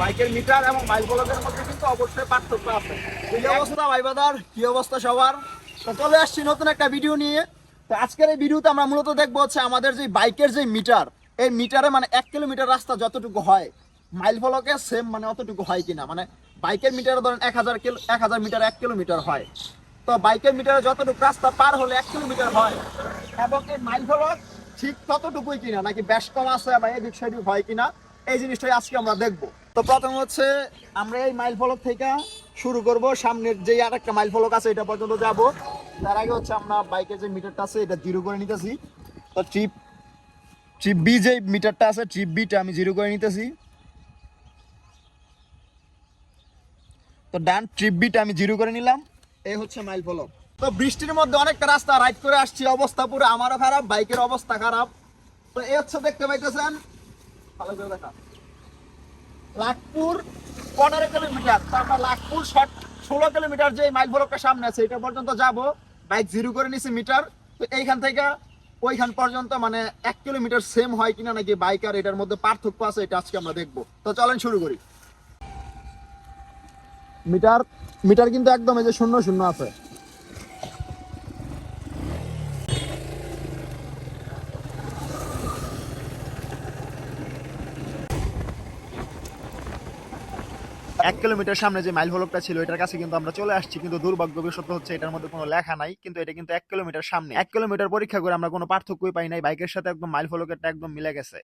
বাইকের মিটার এবং মাইল ফলকের মধ্যে কিন্তু অবশ্যই পার্থক্য আছে। এই অবস্থা ভাই বাদার, কি অবস্থা সবার? তো আসছি নতুন একটা ভিডিও নিয়ে। তো আজকের এই ভিডিওতে আমরা মূলত দেখব হচ্ছে আমাদের যে বাইকের যে মিটার, এই মিটারে মানে এক কিলোমিটার রাস্তা যতটুকু হয়, মাইল ফলকে সেম মানে অতটুকু হয় কিনা? মানে বাইকের মিটারে ধরেন এক হাজার কিলো এক হাজার মিটার এক কিলোমিটার হয়। তো বাইকের মিটারে যতটুকু রাস্তা পার হলে এক কিলোমিটার হয়, এবং এই মাইল ফলক ঠিক ততটুকুই কিনা? নাকি কম আছে বা এদিক সেদিক হয় কিনা? এই জিনিসটাই আজকে আমরা দেখব। তো প্রথম হচ্ছে, আমরা এই মাইল ফলক থেকে শুরু করব। সামনের যে আর একটা মাইল ফলক আছে, এটা পর্যন্ত যাব। তার আগে হচ্ছে আমরা বাইকের যে মিটারটা আছে, এটা জিরো করে নিতেছি। তো ট্রিপ ট্রিপ বি যে মিটারটা আছে ট্রিপ বিটা আমি জিরো করে নিতেছি। তো ডান ট্রিপ বিটা আমি জিরো করে নিলাম। এই হচ্ছে মাইল ফলক। তো বৃষ্টির মধ্যে অনেকটা রাস্তা রাইড করে আসছি। অবস্থা পুরো আমারও খারাপ, বাইকের অবস্থা খারাপ। তো এই হচ্ছে দেখতে পাইতেছেন লাখপুর পনেরো কিলোমিটার তো আমরা লাখপুর ষোলো কিলোমিটার যে মাইল সামনে আছে, এটা পর্যন্ত যাব। বাইক জিরো করে নিছি মিটার। তো এইখান থেকে ওইখান পর্যন্ত মানে এক কিলোমিটার সেম হয় কিনা নাকি বাইক আর এটার মধ্যে পার্থক্য আছে, এটা আজকে আমরা দেখব। তো চলেন শুরু করি। মিটার মিটার কিন্তু একদম এই যে শূন্য শূন্য আছে। এক কিলোমিটার সামনে যে মাইল ফলকটা ছিল, এটার কাছে কিন্তু আমরা চলে আসছি। কিন্তু দুর্ভাগ্যবশত হচ্ছে এটার মধ্যে কোনো লেখা নাই, কিন্তু এটা কিন্তু এক কিলোমিটার সামনে। এক কিলোমিটার পরীক্ষা করে আমরা কোনো পার্থক্যই পাই নাই, বাইকের সাথে একদম মাইল ফলকেরটা একদম মিলে গেছে।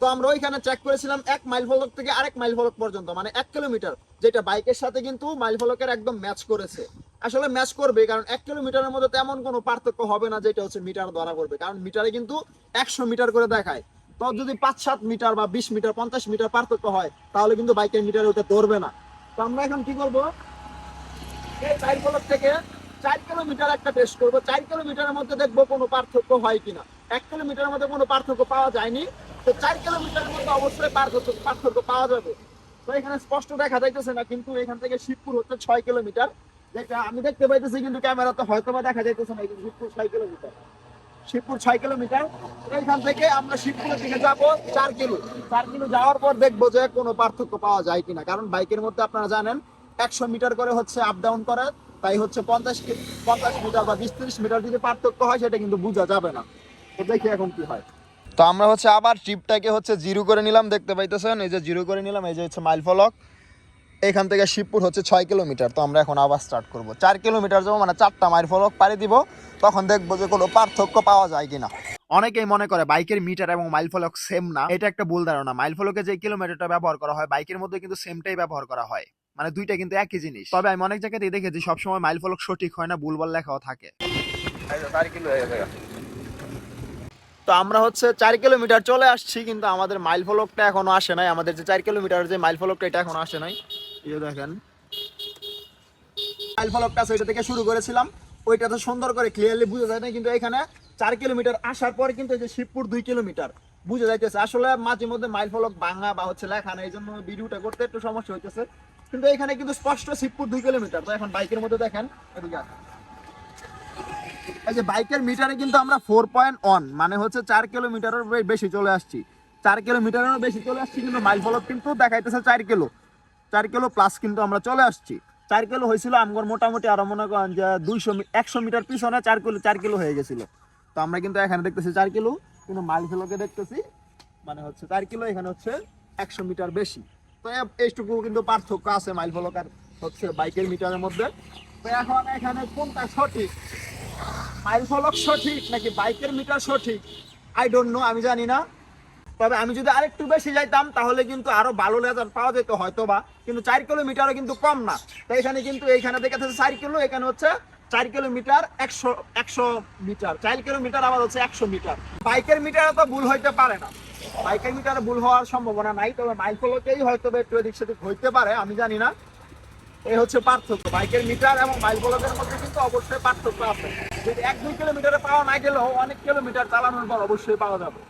তো আমরা ওইখানে চেক করেছিলাম, এক মাইল ফলক থেকে আরেক মাইল ফলক পর্যন্ত মানে এক কিলোমিটার, যেটা বাইকের সাথে কিন্তু মাইল ফলকের একদম ম্যাচ করেছে। আসলে ম্যাচ করবে, কারণ এক কিলোমিটারের মধ্যে তেমন কোনো পার্থক্য হবে না, যেটা হচ্ছে মিটার দ্বারা করবে কারণ মিটারে কিন্তু একশো মিটার করে দেখায়। তো যদি পাঁচ, সাত মিটার বা বিশ মিটার, পঞ্চাশ মিটার পার্থক্য হয়, তাহলে কিন্তু বাইকের মিটারে ওটা ধরবে না। তো আমরা এখন কি করব? চার ফলক থেকে চার কিলোমিটার একটা টেস্ট করব। চার কিলোমিটারের মধ্যে দেখব কোনো পার্থক্য হয় কিনা। এক কিলোমিটারের মধ্যে কোনো পার্থক্য পাওয়া যায়নি। তো চার কিলোমিটারের মধ্যে অবশ্যই পার্থক্য পার্থক্য পাওয়া যাবে। তো এখানে স্পষ্ট দেখা যাইতেছে না, কিন্তু এখান থেকে শিবপুর হচ্ছে ছয় কিলোমিটার। যেটা আমি দেখতে পাইতেছি, কিন্তু ক্যামেরাতে হয়তো বা দেখা যাইতেছে না যে শিবপুর ছয় কিলোমিটার। শিবপুর ছয় কিলোমিটার। এখান থেকে আমরা শিবপুরের দিকে যাব চার কিলো। চার কিলো যাওয়ার পর দেখব যে কোনো পার্থক্য পাওয়া যায় কিনা। কারণ বাইকের মধ্যে আপনারা জানেন, একশো মিটার করে হচ্ছে আপ ডাউন করে, তাই হচ্ছে পঞ্চাশ পঞ্চাশ মিটার বা বিশ ত্রিশ মিটার যদি পার্থক্য হয়, সেটা কিন্তু বোঝা যাবে না। তো দেখি এখন কি হয়। তো আমরা হচ্ছে আবার ট্রিপটাকে হচ্ছে জিরো করে নিলাম, দেখতে পাইতেছেন? এই যে জিরো করে নিলাম, এই যে হচ্ছে মাইল ফলক এখান থেকে শিবপুর হচ্ছে ছয় কিলোমিটার। তো আমরা এখন আবার স্টার্ট করব। চার কিলোমিটার যাব মানে চারটা মাইল ফলক পাড়ি দিব। তখন দেখব যে কোনো পার্থক্য পাওয়া যায় কিনা। অনেকেই মনে করে বাইকের মিটার এবং মাইল ফলক সেম না। এটা একটা ভুল ধারণা। মাইল ফলকে যে কিলোমিটারটা ব্যবহার করা হয়, বাইকের মধ্যে কিন্তু সেমটাই ব্যবহার করা হয়। মানে দুইটা কিন্তু একই জিনিস। তবে আমি অনেক জায়গাতেই দেখেছি, সবসময় মাইল ফলক সঠিক হয় না ভুলভাল লেখাও থাকে। তো আমরা হচ্ছে চার কিলোমিটার চলে আসছি, কিন্তু আমাদের মাইল ফলকটা এখনও আসে নাই। আমাদের যে চার কিলোমিটার যে মাইল ফলকটা, এটা এখনও আসে নাই। থেকে শুরু করেছিলাম। সুন্দর করে ক্লিয়ারলি বুঝা যায় না কিন্তু এখানে চার কিলোমিটার আসার কিন্তু এই যে শিবপুর দুই কিলোমিটার বুঝে যাইতেছে। আসলে মাঝে মধ্যে মাইল ফলক ভাঙা বা হচ্ছে এই জন্য ভিডিওটা করতে একটু সমস্যা হইতেছে। কিন্তু এখানে কিন্তু স্পষ্ট শিবপুর দুই কিলোমিটার। তো এখন বাইকের মধ্যে দেখেন এই যে বাইকের মিটারে কিন্তু আমরা ফোর পয়েন্ট ওয়ান মানে হচ্ছে চার কিলোমিটারের বেশি চলে আসছি। চার কিলোমিটারেরও বেশি চলে আসছি, কিন্তু মাইল ফলক কিন্তু দেখাইতেছে চার কিলো। চার কিলো প্লাস কিন্তু আমরা চলে আসছি। চার কিলো হয়েছিল আমগর মোটামুটি আরও মনে করেন যে দুইশো একশো মিটার পিছনে চার কিলো চার কিলো হয়ে গেছিল। তো আমরা কিন্তু এখানে দেখতেছি চার কিলো কিন্তু মাইল ফলকে দেখতেছি। মানে হচ্ছে চার কিলো, এখানে হচ্ছে একশো মিটার বেশি। তো এইটুকু কিন্তু পার্থক্য আছে মাইল ফলক আর হচ্ছে বাইকের মিটারের মধ্যে। তো এখন এখানে কোনটা সঠিক? মাইল ফলক সঠিক নাকি বাইকের মিটার সঠিক? আই ডোন্ট নো আমি জানি না। তবে আমি যদি আরেকটু বেশি যাইতাম, তাহলে কিন্তু আরও ভালো লেজার পাওয়া যেত হয়তো বা কিন্তু চার কিলোমিটারও কিন্তু কম না। তো এখানে কিন্তু এইখানে দেখে চার কিলো, এখানে হচ্ছে চার কিলোমিটার একশো একশো মিটার। চার কিলোমিটার আবার হচ্ছে একশো মিটার। বাইকের মিটারে তো ভুল হইতে পারে না। বাইকের মিটারে ভুল হওয়ার সম্ভাবনা নাই, তবে মাইল ফলকেই হয়তো একটু এদিক সেদিক হইতে পারে, আমি জানি না। এই হচ্ছে পার্থক্য। বাইকের মিটার এবং মাইল ফলকের মধ্যে কিন্তু অবশ্যই পার্থক্য আছে। যদি এক, দুই কিলোমিটারে পাওয়া না গেলেও অনেক কিলোমিটার চালানোর পর অবশ্যই পাওয়া যাবে।